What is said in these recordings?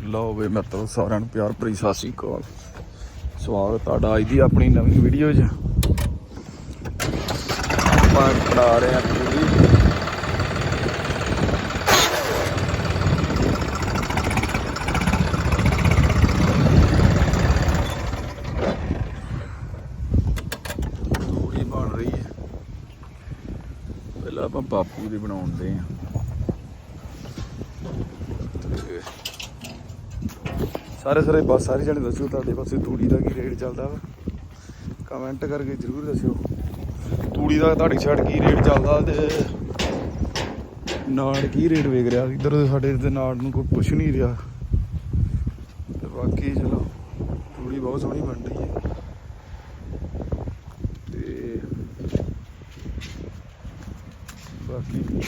ਲਓ ਵੇ ਮਿੱਤਰੋ ਸਾਰਿਆਂ ਨੂੰ ਪਿਆਰ ਭਰੀ ਸਤਿ ਸ਼੍ਰੀ ਅਕਾਲ। ਸਵਾਗਤ ਤੁਹਾਡਾ ਅੱਜ ਦੀ ਆਪਣੀ ਨਵੀਂ ਵੀਡੀਓ 'ਚ। ਆਪਾਂ ਬਣਾ ਰਹੇ ਹਾਂ ਪੂਰੀ। ਬਣ ਰਹੀ ਹੈ। ਪਹਿਲਾਂ ਆਪਾਂ ਬਾਪੂ ਦੀ ਬਣਾਉਂਦੇ ਹਾਂ। ਸਾਰੇ ਸਾਰੇ ਬਸ, ਸਾਰੇ ਜਣੇ ਦੱਸਿਓ ਤੁਹਾਡੇ ਪਾਸੇ ਤੂੜੀ ਦਾ ਕੀ ਰੇਟ ਚੱਲਦਾ ਵਾ? ਕਮੈਂਟ ਕਰਕੇ ਜਰੂਰ ਦੱਸਿਓ। ਤੂੜੀ ਦਾ ਤੁਹਾਡੀ ਸਾਈਡ ਕੀ ਰੇਟ ਚੱਲਦਾ ਤੇ ਨਾੜ ਕੀ ਰੇਟ ਵੇਖ ਰਿਹਾ? ਇੱਧਰ ਸਾਡੇ ਤੇ ਨਾੜ ਨੂੰ ਕੋਈ ਪੁੱਛ ਨਹੀਂ ਰਿਹਾ। ਤੇ ਬਾਕੀ ਚਲੋ, ਤੂੜੀ ਬਹੁਤ ਸੋਹਣੀ ਬਣ ਰਹੀ ਹੈ। ਤੇ ਬਾਕੀ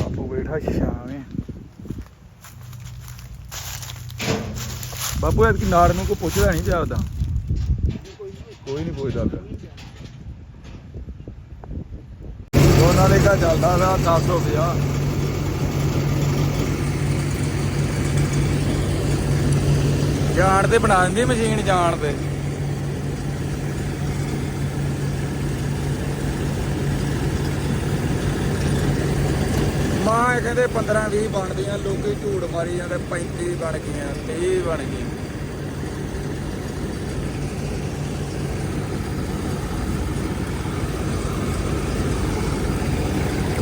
ਆਪੋ ਬੈਠਾ ਸ਼ਾਮੇ ਬਾਪੂ ਐਤਕੀ ਨਾੜ ਨੂੰ ਕੋਈ ਪੁੱਛਦਾ ਨਹੀਂ ਚੱਲਦਾ ਕੋਈ ਨਹੀਂ ਪੁੱਛਦਾ ਪਿਆ। ਉਹਨਾਂ ਦੇ ਕਾ ਚੱਲਦਾ ਵਾ 1050 ਜਾਣ ਤੇ ਬਣਾ ਦਿੰਦੀ ਮਸ਼ੀਨ ਜਾਣ ਤੇ। ਮਾਂ ਇਹ ਕਹਿੰਦੇ 15 20 ਬਣਦੀਆਂ, ਲੋਕੀ ਝੂੜ ਮਾਰੀ ਜਾਂਦੇ 35 ਬਣ ਗਈਆਂ 30 ਬਣ ਗਈ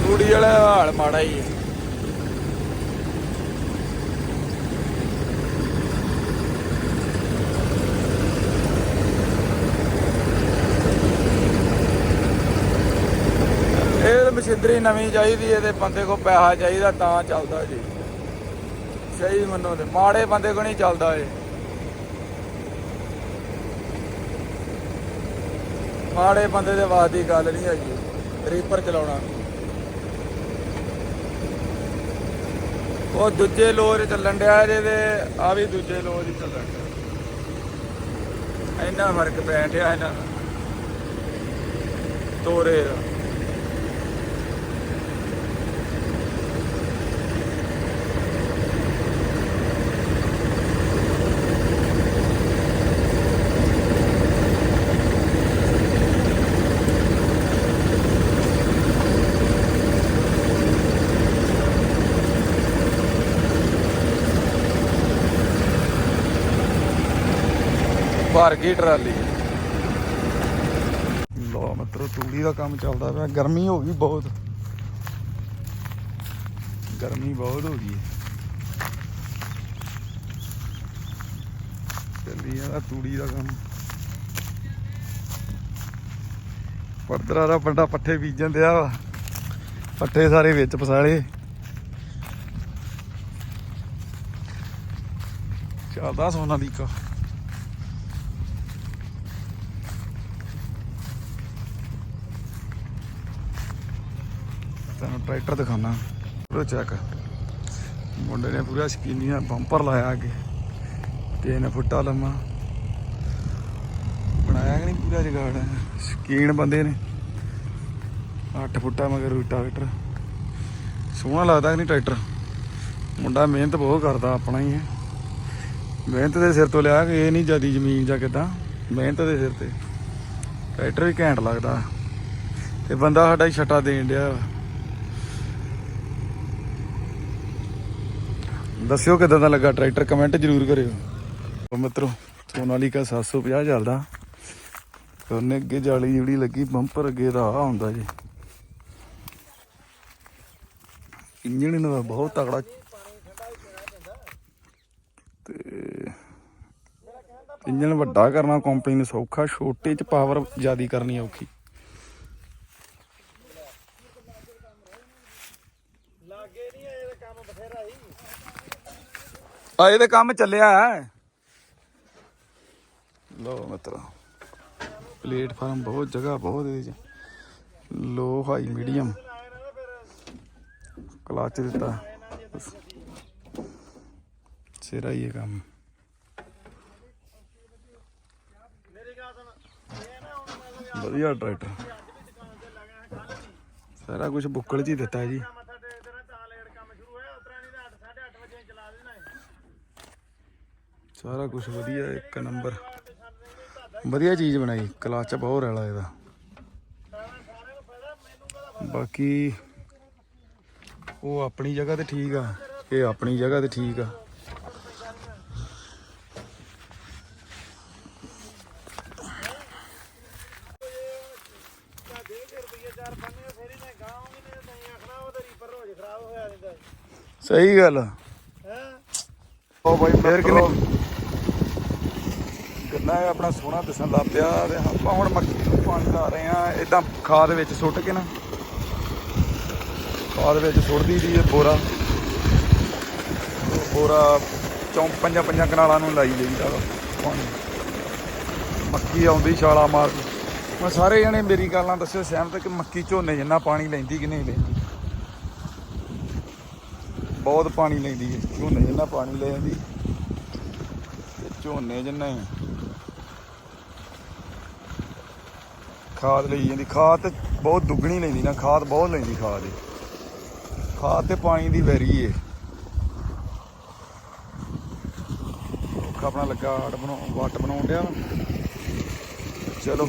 ਕੁੜੀ ਵਾਲਾ ਹਾਲ ਮਾੜਾ ਹੀ ਹੈ। ਇਹ ਨਵੀਂ ਚਾਹੀਦੀ ਹੈ ਤੇ ਬੰਦੇ ਕੋ ਪੈਸਾ ਚਾਹੀਦਾ ਤਾਂ ਚੱਲਦਾ ਜੀ। ਸਹੀ ਮੰਨੋ ਤੇ, ਮਾੜੇ ਬੰਦੇ ਕੋ ਨਹੀਂ ਚੱਲਦਾ ਇਹ। ਮਾੜੇ ਬੰਦੇ ਦੇ ਵਾਸ ਦੀ ਗੱਲ ਨਹੀਂ ਹੈਗੀ ਰੀਪਰ ਚਲਾਉਣਾ। ਉਹ ਦੂਜੇ ਲੋਰ ਚੱਲਣ ਡਿਆ ਜੇ ਤੇ ਆ ਵੀ ਦੂਜੇ ਲੋਰ ਹੀ ਚੱਲਣ ਡਿਆ। ਇੰਨਾ ਫ਼ਰਕ ਪੈ ਰਿਹਾ ਇਹਨਾਂ ਦਾ। ਤੋਰੇ ਦਾ। ਭਰ ਗਈ ਟਰਾਲੀ। ਲੋ ਮਤਰੋ, ਤੂੜੀ ਦਾ ਕੰਮ ਚੱਲਦਾ ਪਿਆ। ਗਰਮੀ ਹੋ ਗਈ ਬਹੁਤ। ਗਰਮੀ ਬਹੁਤ ਹੋ ਗਈ। ਚੱਲੀ ਜਾਂਦਾ ਤੂੜੀ ਦਾ ਕੰਮ। ਪਰਦਰਾ ਦਾ ਪੰਡਾ ਪੱਠੇ ਬੀਜਣ ਦਿਆ ਵਾ। ਪੱਠੇ ਸਾਰੇ ਵਿੱਚ ਪਸਾਲੇ ਚੱਲਦਾ ਸੋਨਾ ਦੀ ਟਰੈਕਟਰ ਦਿਖਾਣਾ ਪੂਰਾ ਚੈੱਕ ਮੁੰਡੇ ਨੇ ਪੂਰਾ ਸਕੀਨੀਆਂ ਬੰਪਰ ਲਾਇਆ ਅੱਗੇ ਤਿੰਨ ਫੁੱਟਾ ਲੰਮਾ। ਬਣਾਇਆ ਕਿ ਨਹੀਂ ਪੂਰਾ ਜਗਾੜ? ਸਕੀਨ ਬੰਦੇ ਨੇ। 8 ਫੁੱਟਾ ਮਗਰ ਟਰੈਕਟਰ। ਸੋਹਣਾ ਲੱਗਦਾ ਕਿ ਨਹੀਂ ਟਰੈਕਟਰ? ਮੁੰਡਾ ਮਿਹਨਤ ਬਹੁਤ ਕਰਦਾ, ਆਪਣਾ ਹੀ ਹੈ। ਮਿਹਨਤ ਦੇ ਸਿਰ ਤੋਂ ਲਿਆ ਕਿ ਇਹ ਨਹੀਂ ਜਿਆਦੀ ਜ਼ਮੀਨ ਜਾਂ ਕਿਦਾਂ। ਮਿਹਨਤ ਦੇ ਸਿਰ ਤੇ। ਟਰੈਕਟਰ ਵੀ ਘੈਂਟ ਲੱਗਦਾ। ਤੇ ਬੰਦਾ ਸਾਡਾ ਹੀ ਛਟਾ ਦੇਣ ਡਿਆ ਦੱਸਿਓ ਕਿਦਾਂ ਦਾ ਲੱਗਾ ਟਰੈਕਟਰ? ਕਮੈਂਟ ਜ਼ਰੂਰ ਕਰਿਓ। ਉਹ ਮਿੱਤਰੋ, ਸੋਨਾਲੀਕਾ 750 ਚੱਲਦਾ ਤੇ ਉਹਨੇ ਅੱਗੇ ਜਾਲੀ ਜਿਹੜੀ ਲੱਗੀ ਬੰਪਰ ਅੱਗੇ ਦਾ ਆ ਹੁੰਦਾ ਜੀ। ਇੰਜਣ ਇਹਨਾਂ ਦਾ ਬਹੁਤ ਤਗੜਾ ਤੇ ਇੰਜਣ ਵੱਡਾ ਕਰਨਾ ਕੰਪਨੀ ਨੂੰ ਸੌਖਾ ਛੋਟੇ ਚ ਪਾਵਰ ਜ਼ਿਆਦਾ ਕਰਨੀ ਔਖੀ। ਆ ਇਹਦੇ ਕੰਮ ਚੱਲਿਆ ਹੈ। ਲੋ ਮਿੱਤਰੋ, ਪਲੇਟਫਾਰਮ ਬਹੁਤ ਜਗ੍ਹਾ ਬਹੁਤ ਇਹਦੇ ਚ। Low high medium. ਕਲਾਚ ਦਿੱਤਾ। ਸਿਰਾ ਹੀ ਇਹ ਕੰਮ। ਵਧੀਆ ਟਰੈਕਟਰ। ਸਾਰਾ ਕੁਝ ਬੁੱਕਲ ਚ ਹੀ ਦਿੱਤਾ ਜੀ। ਸਾਰਾ ਕੁਝ ਵਧੀਆ ਇੱਕ ਨੰਬਰ। ਵਧੀਆ ਚੀਜ਼ ਬਣਾਈ ਕਲਚ ਬਹੁਤ ਰੈਲਾ ਇਹਦਾ। ਬਾਕੀ ਉਹ ਆਪਣੀ ਜਗ੍ਹਾ ਤੇ ਠੀਕ ਆ ਇਹ ਆਪਣੀ ਜਗ੍ਹਾ ਤੇ ਠੀਕ ਆ। ਸਹੀ ਗੱਲ ਆ। ਉਹ ਬਾਈ ਫੇਰ ਕਿਨੇ ਕਿੰਨਾ ਇਹ ਆਪਣਾ ਸੋਹਣਾ ਦਿਸਣ ਲੱਗ ਪਿਆ ਤੇ ਆਪਾਂ ਹੁਣ ਮੱਕੀ ਨੂੰ ਪਾਣੀ ਲਾ ਰਹੇ ਆ ਇਦਾਂ ਖਾਦ ਵਿੱਚ ਸੁੱਟ ਕੇ ਨਾ, ਖਾਦ ਵਿੱਚ ਸੁੱਟਦੀ ਦੀ ਬੋਰਾ। ਬੋਰਾ ਚੌਂ ਪੰਜਾਂ ਪੰਜਾਂ ਕਨਾਲਾਂ ਨੂੰ ਲਾਈ ਲਈਦਾ ਪਾਣੀ। ਮੱਕੀ ਆਉਂਦੀ ਛਾਲਾ ਮਾਰ ਮੈਂ ਸਾਰੇ ਜਣੇ ਮੇਰੀ ਗੱਲ ਨਾਲ ਦੱਸਿਓ, ਸਹਿਮਤ ਕਿ ਮੱਕੀ ਝੋਨੇ ਜਿੰਨਾ ਪਾਣੀ ਲੈਂਦੀ ਕਿ ਨਹੀਂ ਲੈਂਦੀ? ਬਹੁਤ ਪਾਣੀ ਲੈਂਦੀ ਹੈ, ਝੋਨੇ ਜਿੰਨਾ ਪਾਣੀ ਲੈ ਜਾਂਦੀ ਝੋਨੇ ਜਿੰਨਾ ਹੀ ਖਾਦ ਲਈ ਜਾਂਦੀ। ਖਾਦ ਤੇ ਬਹੁਤ ਦੁੱਗਣੀ ਲੈਂਦੀ ਨਾ, ਖਾਦ ਬਹੁਤ ਲੈਂਦੀ ਖਾਦ ਇਹ ਖਾਦ ਤੇ ਪਾਣੀ ਦੀ ਵੈਰੀ ਏ। ਆਪਣਾ ਲੱਗਾ ਆੜ ਬਣਾਉ, ਵੱਟ ਬਣਾਉਣ ਡਿਆ। ਚਲੋ,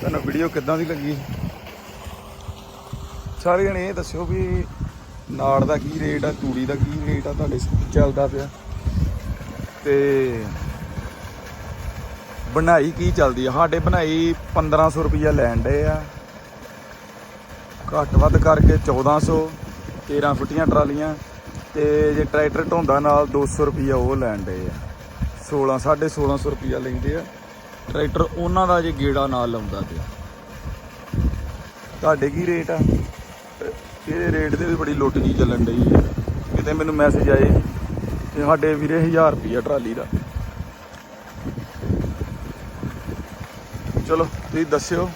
ਤੁਹਾਨੂੰ ਵੀਡੀਓ ਕਿੱਦਾਂ ਦੀ ਲੱਗੀ? ਸਾਰੇ ਜਣੇ ਇਹ ਦੱਸਿਓ ਵੀ ਨਾੜ ਦਾ ਕੀ ਰੇਟ ਆ, ਤੂੜੀ ਦਾ ਕੀ ਰੇਟ ਆ, ਤੁਹਾਡੇ ਚੱਲਦਾ ਪਿਆ। ਤੇ ਬਣਾਈ ਕੀ ਚੱਲਦੀ ਆ? ਸਾਡੇ ਬਣਾਈ 1500 ਰੁਪਈਆ ਲੈਣ ਡੇ ਆ। ਘੱਟ ਵੱਧ ਕਰਕੇ 1400 13 ਫੁੱਟੀਆਂ ਟਰਾਲੀਆਂ ਤੇ ਜੇ ਟਰੈਕਟਰ ਢੋਂਦਾ ਨਾਲ 200 ਰੁਪਈਆ ਉਹ ਲੈਣ ਡੇ ਆ। 16 1650 ਰੁਪਈਆ ਲੈਂਦੇ ਆ। ਟਰੈਕਟਰ ਉਹਨਾਂ ਦਾ ਜੇ ਗੇੜਾ ਨਾਲ ਲਾਉਂਦਾ ਤੇ। ਤੁਹਾਡੇ ਕੀ ਰੇਟ ਆ? ਇਹਦੇ ਰੇਟ ਤੇ ਵੀ ਬੜੀ ਲੁੱਟ ਜੀ ਚੱਲਣ ਡਈ ਹੈ ਕਿਤੇ ਮੈਨੂੰ ਮੈਸੇਜ ਆਏ ਕਿ ਸਾਡੇ ਵੀਰੇ 1000 ਰੁਪਈਆ ਟਰਾਲੀ ਦਾ। ਚਲੋ, ਤੁਸੀਂ ਦੱਸਿਓ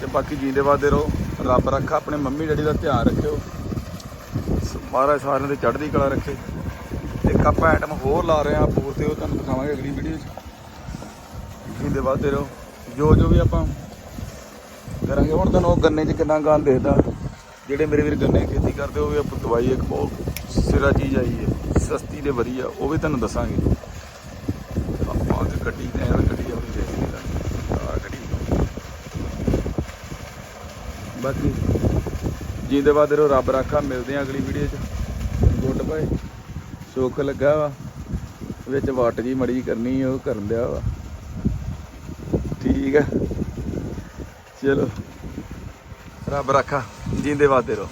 ਤੇ ਬਾਕੀ ਜੀਂਦੇ ਵਾਦੇ ਰਹੋ। ਰੱਬ ਰੱਖਾ, ਆਪਣੇ ਮੰਮੀ ਡੈਡੀ ਦਾ ਧਿਆਨ ਰੱਖਿਓ। ਸ- ਮਹਾਰਾਜ ਸਾਰਿਆਂ ਦੇ ਚੜ੍ਹਦੀ ਕਲਾ ਰੱਖੇ। ਇੱਕ ਆਪਾਂ ਆਈਟਮ ਹੋਰ ਲਾ ਰਹੇ ਆ ਪੂਰ ਤੇ ਉਹ ਤੁਹਾਨੂੰ ਦਿਖਾਵਾਂਗੇ ਅਗਲੀ ਵੀਡੀਓ 'ਚ। ਜੀਂਦੇ ਵਾਦੇ ਰਹੋ। ਜੋ ਜੋ ਵੀ ਆਪਾਂ ਕਰਾਂਗੇ, ਹੁਣ ਤੁਹਾਨੂੰ ਉਹ ਗੰਨੇ 'ਚ ਕਿੰਨਾ ਗੰਦ ਦੇਖਦਾ। ਜਿਹੜੇ ਮੇਰੇ ਵੀਰ ਗੰਨੇ ਦੀ ਖੇਤੀ ਕਰਦੇ, ਉਹ ਵੀ ਆਪਾਂ ਦਵਾਈ ਇੱਕ ਬਹੁਤ ਸਿਰਾ ਚੀਜ਼ ਆਈ ਹੈ। ਸਸਤੀ ਤੇ ਵਧੀਆ, ਉਹ ਵੀ ਤੁਹਾਨੂੰ ਦੱਸਾਂਗੇ। ਆਪਾਂ ਤੇ ਗੱਡੀ ਨੇ ਐਵੇਂ ਗੱਡੀ ਆਪਣੀ ਦੇ ਆ ਗੱਡੀ ਬਾਕੀ ਜਿੰਦੇ ਬਾਦ ਰਹੋ ਰੱਬ ਰਾਖਾ, ਮਿਲਦੇ ਆ ਅਗਲੀ ਵੀਡੀਓ 'ਚ। Good bye. ਸੁੱਕ ਲੱਗਾ ਵਾ। ਵਿੱਚ ਵਾਟ ਜੀ ਮੜੀ ਕਰਨੀ ਉਹ ਕਰਨ ਦਿਆ ਵਾ। ਠੀਕ ਆ। ਚਲੋ। ਰੱਬ ਰਾਖਾ, ਜਿੰਦੇ ਵਾਦੇ ਰਹੋ